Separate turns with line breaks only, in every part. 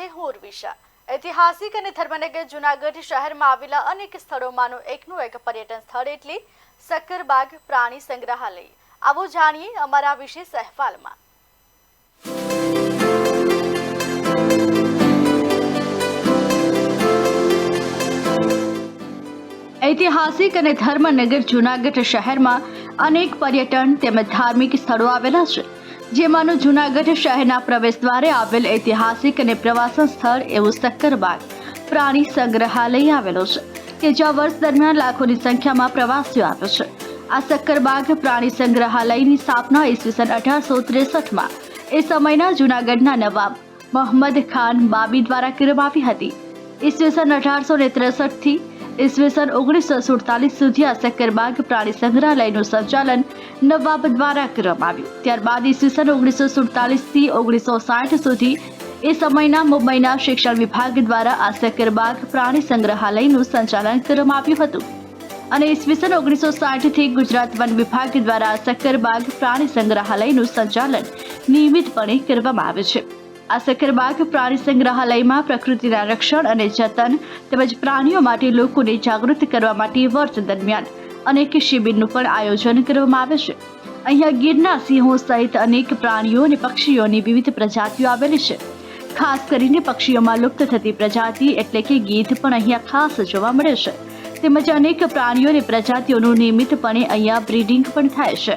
સાથે હું ઉર્વિશા ઐતિહાસિક અને ધર્મનગર જુનાગઢ શહેરમાં આવેલા અનેક સ્થળોમાંનું એકનું એક પર્યટન સ્થળ એટલે સક્કરબાગ પ્રાણી સંગ્રહાલય. આવો જાણીએ અમારા વિશેષ અહેવાલમાં. ઐતિહાસિક અને ધર્મનગર જુનાગઢ શહેરમાં અનેક પર્યટન તેમજ ધાર્મિક સ્થળો આવેલા છે. જેમાંનું જુનાગઢ શહેરના પ્રવેશદ્વારે આવેલ ઐતિહાસિક અને પ્રવાસન સ્થળ એવું સક્કરબાગ પ્રાણી સંગ્રહાલય આવેલો છે, કે જ્યાં વર્ષ દરમિયાન લાખોની સંખ્યામાં પ્રવાસીઓ આવે છે. આ સક્કરબાગ પ્રાણી સંગ્રહાલયની સ્થાપના ઈસવીસન અઢારસો ત્રેસઠમાં એ સમયના જુનાગઢના નવાબ મોહમ્મદ ખાન બાબી દ્વારા કરવામાં આવી હતી. ઈસવીસન અઢારસો ને ત્રેસઠથી ઈસવીસન ઓગણીસો સુડતાલીસ સુધી આ સક્કરબાગ પ્રાણી સંગ્રહાલયનું સંચાલન નવાબ દ્વારા કરવામાં આવ્યું. ત્યારબાદ ઈસવીસન ઓગણીસો સુડતાલીસથી ઓગણીસો સાઠ સુધી એ સમયના મુંબઈના શિક્ષણ વિભાગ દ્વારા આ સક્કરબાગ પ્રાણી સંગ્રહાલયનું સંચાલન કરવામાં આવ્યું હતું. અને ઈસવીસન ઓગણીસો સાઠથી ગુજરાત વન વિભાગ દ્વારા સક્કરબાગ પ્રાણી સંગ્રહાલયનું સંચાલન નિયમિતપણે કરવામાં આવે છે. આ સક્કરબાગ પ્રાણી સંગ્રહાલયમાં પ્રકૃતિના રક્ષણ અને જતન તેમજ પ્રાણીઓ માટે લોકોને જાગૃત કરવા માટે વર્ષ દરમિયાન અનેક શિબિરનું પણ આયોજન કરવામાં આવે છે. અહીંયા ગીરના સિંહો સહિત અનેક પ્રાણીઓ અને પક્ષીઓની વિવિધ પ્રજાતિઓ આવેલી છે. ખાસ કરીને પક્ષીઓમાં લુપ્ત થતી પ્રજાતિ એટલે કે ગીધ પણ અહીંયા ખાસ જોવા મળે છે. તેમજ અનેક પ્રાણીઓ અને પ્રજાતિઓનું નિયમિતપણે અહીંયા બ્રીડિંગ પણ થાય છે.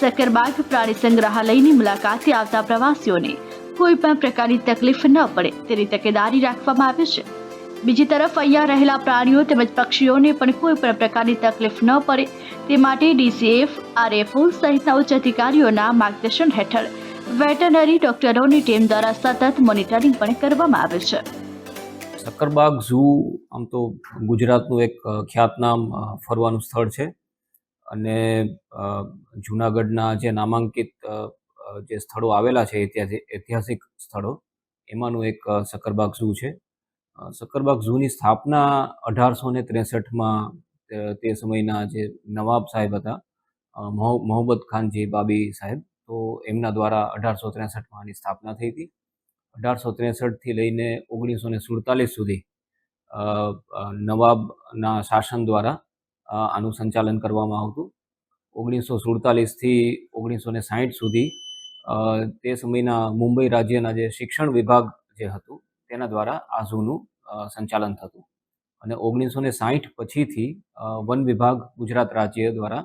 સક્કરબાગ પ્રાણી સંગ્રહાલયની મુલાકાતે આવતા પ્રવાસીઓને કોઈ પણ પ્રકારની તકલીફ ન પડે. તેની તકેદારી રાખવામાં આવે છે. બીજી તરફ અહીંયા રહેલા પ્રાણીઓ તેમજ પક્ષીઓને પણ કોઈ પણ પ્રકારની તકલીફ ન પડે. તે માટે ડીસીએફ, આરએફઓ સહિતના ઉચ્ચ અધિકારીઓના માર્ગદર્શન હેઠળ વેટરનરી ડોક્ટરોની ટીમ દ્વારા સતત મોનિટરિંગ પણ કરવામાં આવે છે.
સક્કરબાગ ઝૂ, આમ તો ગુજરાતનું એક ખ્યાતનામ ફરવાનું સ્થળ છે. અને જૂનાગઢના જે નામાંકિત જે સ્થળો આવેલા છે ઐતિહાસિક ઐતિહાસિક સ્થળો એમાંનું એક સક્કરબાગ ઝૂ છે. સક્કરબાગ ઝૂની સ્થાપના અઢારસો ને ત્રેસઠમાં તે સમયના જે નવાબ સાહેબ હતા અ, મોહ- મોહમ્મદ ખાનજી બાબી સાહેબ તો એમના દ્વારા અઢારસો ત્રેસઠમાં આની સ્થાપના થઈ હતી. અઢારસો ત્રેસઠથી લઈને ઓગણીસો ને સુડતાલીસ સુધી નવાબના શાસન દ્વારા આનું સંચાલન કરવામાં આવતું. ઓગણીસો સુડતાલીસથી ઓગણીસો ને સાહીઠ સુધી તે સમયના મુંબઈ રાજ્યના જે શિક્ષણ વિભાગ જે હતું, તેના દ્વારા આ ઝૂનું સંચાલન થતું. અને ઓગણીસો ને સાહીઠ પછીથી વન વિભાગ ગુજરાત રાજ્ય દ્વારા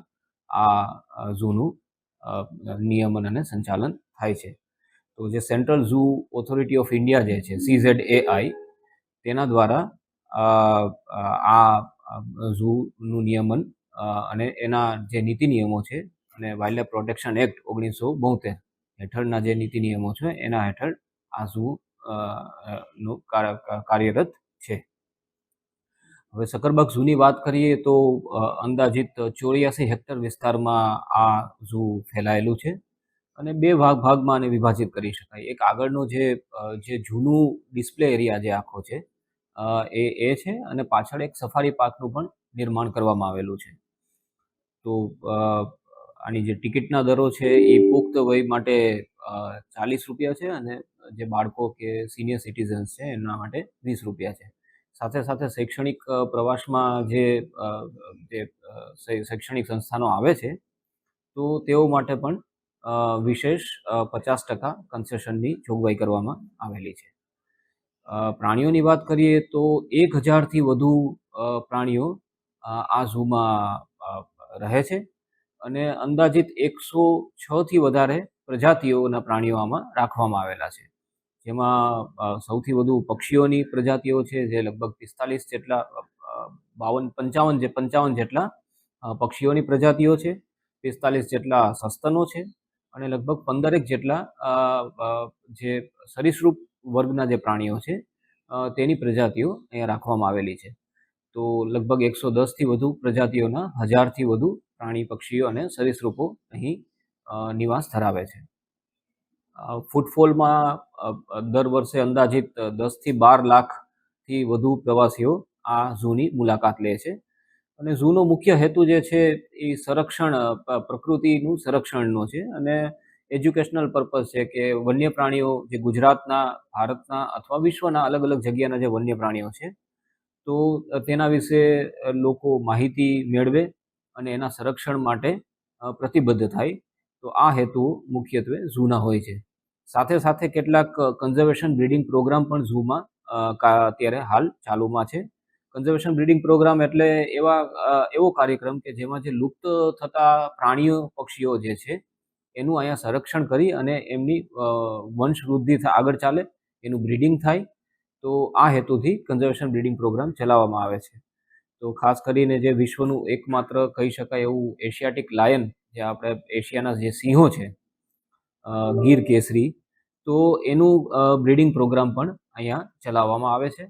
આ ઝૂનું નિયમન અને સંચાલન થાય છે. તો જે central zoo authority of India જે છે સીઝેડ એઆઈ તેના દ્વારા આ ઝૂનું નિયમન અને એના જે નીતિ નિયમો છે, અને વાઇલ્ડ પ્રોટેક્શન એક્ટ ઓગણીસો બોતેર હેઠળના જે નીતિ નિયમો છે એના હેઠળ આ ઝૂ અ, અ, નું કાર્યરત છે. હવે સકરબાગ ઝૂની વાત કરીએ તો અંદાજિત ચોર્યાસી હેક્ટર વિસ્તારમાં આ ઝૂ ફેલાયેલું છે અને બે ભાગ ભાગમાં આને વિભાજિત કરી શકાય. એક આગળનો જે જે જૂનું ડિસ્પ્લે એરિયા જે આખો છે એ એ છે અને પાછળ એક સફારી પાર્કનું પણ નિર્માણ કરવામાં આવેલું છે. તો આની જે ટિકિટના દરો છે એ પુખ્ત વય માટે ચાલીસ રૂપિયા છે અને જે બાળકો કે સિનિયર સિટીઝન્સ છે એના માટે વીસ રૂપિયા છે. સાથે સાથે શૈક્ષણિક પ્રવાસમાં જે શૈક્ષણિક સંસ્થાનો આવે છે, તો તેઓ માટે પણ વિશેષ પચાસ ટકા કન્સેશનની જોગવાઈ કરવામાં આવેલી છે. પ્રાણીઓની વાત કરીએ તો એક હજારથી વધુ પ્રાણીઓ આ ઝૂમાં રહે છે. અને અંદાજિત એકસો છથી વધારે પ્રજાતિઓના પ્રાણીઓ આમાં રાખવામાં આવેલા છે. જેમાં સૌથી વધુ પક્ષીઓની પ્રજાતિઓ છે જે લગભગ પિસ્તાલીસ જેટલા બાવન, પંચાવન જે, પંચાવન જેટલા પક્ષીઓની પ્રજાતિઓ છે, પિસ્તાલીસ જેટલા સસ્તનો છે અને લગભગ પંદરેક જેટલા જે સરીસૃપ વર્ગના જે પ્રાણીઓ છે તેની પ્રજાતિઓ અહીંયા રાખવામાં આવેલી છે. તો લગભગ એકસો દસથી વધુ પ્રજાતિઓના, હજારથી વધુ પ્રાણી પક્ષીઓ અને સરીસૃપો અહીં નિવાસ ધરાવે છે. ફૂટફોલમાં દર વર્ષે અંદાજિત દસથી બાર લાખથી વધુ પ્રવાસીઓ આ ઝૂની મુલાકાત લે છે. અને ઝૂનો મુખ્ય હેતુ જે છે એ સંરક્ષણ પ્રકૃતિનું સંરક્ષણનો છે અને એજ્યુકેશનલ પર્પઝ છે કે વન્ય પ્રાણીઓ જે ગુજરાતના, ભારતના અથવા વિશ્વના અલગ અલગ જગ્યાના જે વન્ય પ્રાણીઓ છે તો તેના વિશે લોકો માહિતી મેળવે અને એના સંરક્ષણ માટે પ્રતિબદ્ધ થાય. તો આ હેતુ મુખ્યત્વે ઝૂના હોય છે. સાથે સાથે કેટલાક કન્ઝર્વેશન બ્રીડિંગ પ્રોગ્રામ પણ ઝૂમાં અત્યારે હાલ ચાલુમાં છે. કન્ઝર્વેશન બ્રીડિંગ પ્રોગ્રામ એટલે એવા એવો કાર્યક્રમ કે જેમાં જે લુપ્ત થતા પ્રાણીઓ, પક્ષીઓ જે છે, એનું અહીંયા સંરક્ષણ કરી અને એમની વંશવૃદ્ધિ વંશ વૃદ્ધિ આગળ ચાલે, એનું બ્રીડિંગ થાય તો આ હેતુથી કન્ઝર્વેશન બ્રીડિંગ પ્રોગ્રામ ચલાવવામાં આવે છે. તો ખાસ કરીને જે વિશ્વનું એકમાત્ર કહી શકાય એવું એશિયાટિક લાયન જે આપણે એશિયાના જે સિંહો છે ગીર કેસરી, તો એનું બ્રીડિંગ પ્રોગ્રામ પણ અહીંયા ચલાવવામાં આવે છે.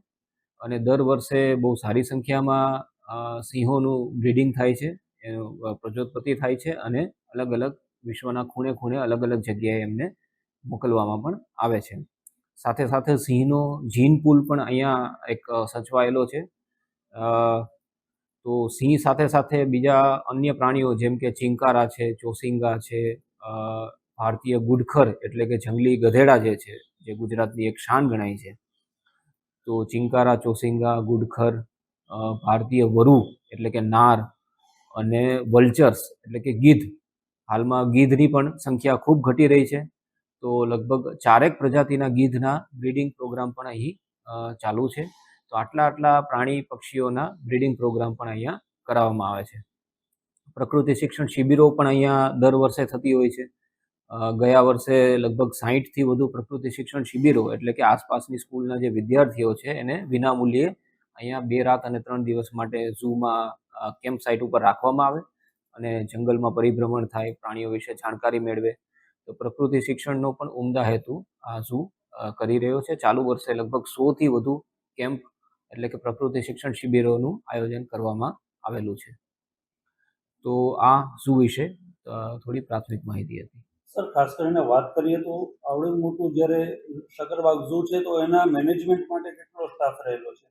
અને દર વર્ષે બહુ સારી સંખ્યામાં સિંહોનું બ્રીડિંગ થાય છે. એનું પ્રજોત્પત્તિ થાય છે અને અલગ અલગ વિશ્વના ખૂણે ખૂણે અલગ અલગ જગ્યાએ એમને મોકલવામાં પણ આવે છે. સાથે સાથે સિંહનો જીન પુલ પણ અહીંયા એક સચવાયેલો છે. તો સિંહ સાથે સાથે બીજા અન્ય પ્રાણીઓ જેમ કે ચિંકારા છે, ચોસિંગા છે ભારતીય ગુડખર એટલે કે જંગલી ગધેડા જે છે, જે ગુજરાતની એક શાન ગણાય છે. તો ચિંકારા, ચોસિંગા, ગુડખર ભારતીય વરુ એટલે કે નાર અને વલ્ચર્સ એટલે કે ગીધ. હાલમાં ગીધની પણ સંખ્યા ખૂબ ઘટી રહી છે. તો લગભગ ચારેક પ્રજાતિના ગીધના બ્રીડિંગ પ્રોગ્રામ પણ અહીં ચાલુ છે. તો આટલા આટલા પ્રાણી પક્ષીઓના બ્રીડિંગ પ્રોગ્રામ પણ અહીંયા કરાવવામાં આવે છે. પ્રકૃતિ શિક્ષણ શિબિરો પણ અહીંયા દર વર્ષે થતી હોય છે. ગયા વર્ષે લગભગ સાહીઠથી વધુ પ્રકૃતિ શિક્ષણ શિબિરો એટલે કે આસપાસની સ્કૂલના જે વિદ્યાર્થીઓ છે એને વિનામૂલ્યે અહીંયા બે રાત અને ત્રણ દિવસ માટે ઝૂમાં કેમ્પ સાઇટ ઉપર રાખવામાં આવે અને જંગલમાં પરિભ્રમણ થાય, પ્રાણીઓ વિશે જાણકારી મેળવે તો પ્રકૃતિ શિક્ષણનો પણ ઉમદા હેતુ આ ઝૂ અ, કરી રહ્યો છે. ચાલુ વર્ષે લગભગ સોથી વધુ કેમ્પ એટલે કે પ્રકૃતિ શિક્ષણ શિબિરોનું આયોજન કરવામાં આવેલું છે. તો આ ઝૂ વિશે? થોડી પ્રાથમિક માહિતી હતી.
સર ખાસ કરીને વાત કરીએ તો આવડું મોટું જ્યારે શકરબાગ ઝૂ છે તો એના મેનેજમેન્ટ માટે કેટલો સ્ટાફ રહેલો છે?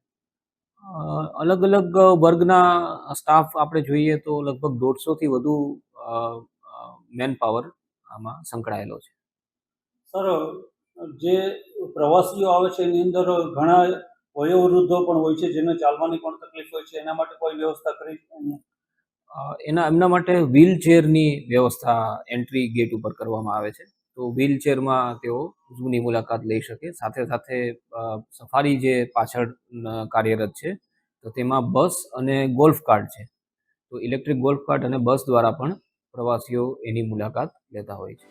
અલગ અલગ વર્ગના સ્ટાફ આપણે જોઈએ તો લગભગ દોઢસોથી વધુ મેન પાવર આમાં સંકળાયેલો છે.
સર જે પ્રવાસીઓ આવે છે એની અંદર ઘણા વયોવૃદ્ધો પણ હોય છે જેને ચાલવાની પણ તકલીફ હોય છે એના માટે કોઈ વ્યવસ્થા કરી
એના એમના માટે વ્હીલચેરની વ્યવસ્થા એન્ટ્રી ગેટ ઉપર કરવામાં આવે છે. તો વ્હીલચેરમાં તેઓ ઝૂની મુલાકાત લઈ શકે. સાથે સાથે સફારી જે પાછળ કાર્યરત છે તો તેમાં બસ અને ગોલ્ફ કાર્ટ છે. તો ઇલેક્ટ્રિક ગોલ્ફ કાર્ટ અને બસ દ્વારા પણ પ્રવાસીઓ એની મુલાકાત લેતા હોય છે.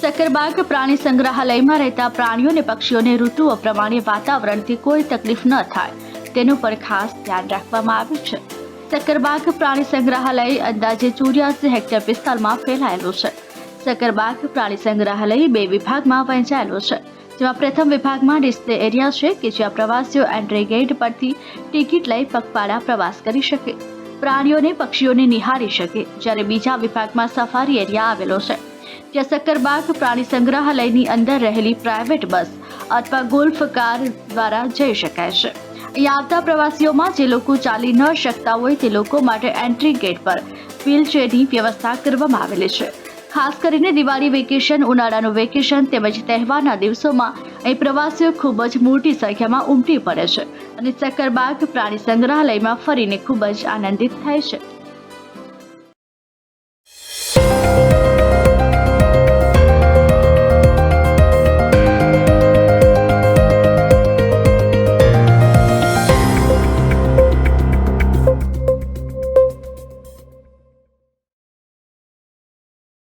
સકરબાગ પ્રાણી સંગ્રહાલયમાં રહેતા પ્રાણીઓ અને પક્ષીઓને ઋતુઓ પ્રમાણે વાતાવરણથી કોઈ તકલીફ ન થાય. તેનું પર ખાસ ધ્યાન રાખવામાં આવ્યું છે. સકરબાગ પ્રાણી સંગ્રહાલય અંદાજે ચોર્યાસી હેક્ટર વિસ્તારમાં ફેલાયેલું છે. સકરબાગ પ્રાણી સંગ્રહાલય બે વિભાગમાં વહેંચાયેલું છે. જેમાં પ્રથમ વિભાગમાં ડિસ્પ્લે એરિયા છે કે જ્યાં પ્રવાસીઓ એન્ટ્રી ગેટ પરથી ટિકિટ લઈ પગપાળા પ્રવાસ કરી શકે. પ્રાણીઓને પક્ષીઓને નિહાળી શકે, જ્યારે બીજા વિભાગમાં સફારી એરિયા આવેલો છે. જ્યાં સક્કરબાગ પ્રાણી સંગ્રહાલયની અંદર રહેલી પ્રાઇવેટ બસ અથવા ગોલ્ફ કાર દ્વારા જઈ શકાય છે. અહીં આવતા પ્રવાસીઓમાં જે લોકો ચાલી ન શકતા હોય તે લોકો માટે એન્ટ્રી ગેટ પર વ્હીલચેરની વ્યવસ્થા કરવામાં આવેલી છે. ખાસ કરીને દિવાળી વેકેશન, ઉનાળાનું વેકેશન તેમજ તહેવારના દિવસોમાં અહીં પ્રવાસીઓ ખૂબ જ મોટી સંખ્યામાં ઉમટી પડે છે અને સક્કરબાગ પ્રાણી સંગ્રહાલયમાં ફરીને ખૂબ જ આનંદિત થાય છે.